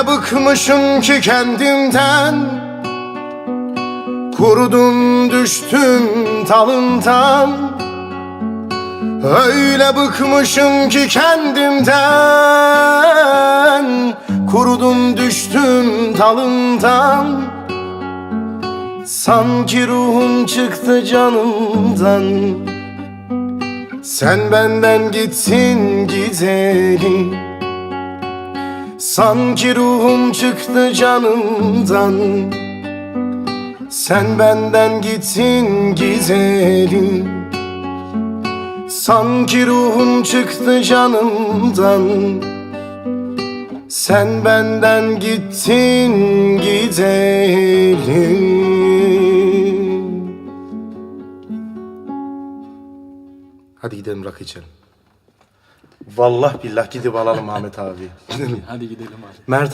Öyle bıkmışım ki kendimden? Kurudum düştüm talından Öyle bıkmışım ki kendimden. Kurudum düştüm talından Sanki ruhum çıktı canımdan. Sen benden gittin gidelim Sanki ruhum çıktı canımdan. Sen benden gittin gidelim Sanki ruhum çıktı canımdan. Sen benden gittin gidelim Hadi gidelim rakı içelim. Vallahi billah gidip alalım Ahmet abi. Hadi gidelim hadi. Mert